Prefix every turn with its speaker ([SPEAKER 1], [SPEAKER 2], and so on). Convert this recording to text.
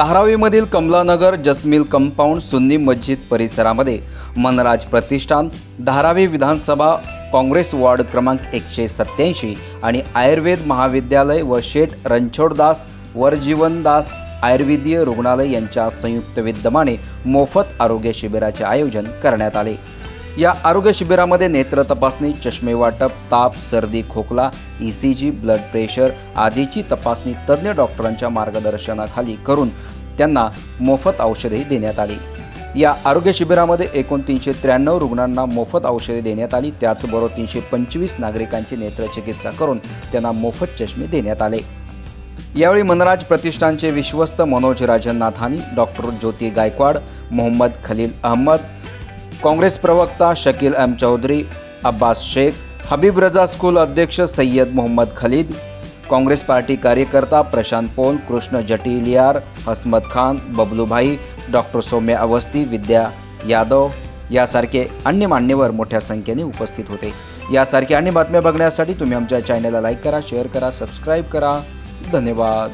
[SPEAKER 1] धारावीमधील Kamlanagar जसमिल compound Sunni मस्जिद परिसरामध्ये मनराज प्रतिष्ठान धारावी विधानसभा Congress ward क्रमांक एकशे सत्याऐंशी आणि आयुर्वेद महाविद्यालय व शेठ रणछोडदास वरजीवनदास आयुर्वेदीय रुग्णालय यांच्या संयुक्त विद्यमाने मोफत आरोग्य शिबिराचे आयोजन करण्यात आले. या आरोग्य शिबिरामध्ये नेत्र तपासणी चष्मे वाटप ताप सर्दी खोकला E C G blood pressure आदीची तपासणी तज्ज्ञ डॉक्टरांच्या मार्गदर्शनाखाली करून त्यांना मोफत औषधेही देण्यात आली. या आरोग्य शिबिरामध्ये एकूण तीनशे त्र्याण्णव रुग्णांना मोफत औषधे देण्यात आली. त्याचबरोबर तीनशे पंचवीस नागरिकांची नेत्रचिकित्सा करून त्यांना मोफत चष्मे देण्यात आले. यावेळी मनराज प्रतिष्ठानचे विश्वस्त मनोज राजन नाथानी डॉक्टर ज्योती गायकवाड मोहम्मद खलील अहमद काँग्रेस प्रवक्ता शकील एम चौधरी अब्बास शेख हबीब रजा स्कूल अध्यक्ष सय्यद मोहम्मद खलीद काँग्रेस पार्टी कार्यकर्ता प्रशांत पोल कृष्ण जटिलियार हसमत खान बबलूभाई डॉक्टर सौम्य अवस्थी विद्या यादव यासारखे अन्य मान्यवर मोठ्या संख्येने उपस्थित होते. यासारख्या अन्य बातम्या बघण्यासाठी तुम्ही आमच्या चॅनलला लाईक करा शेअर करा सबस्क्राईब करा. धन्यवाद.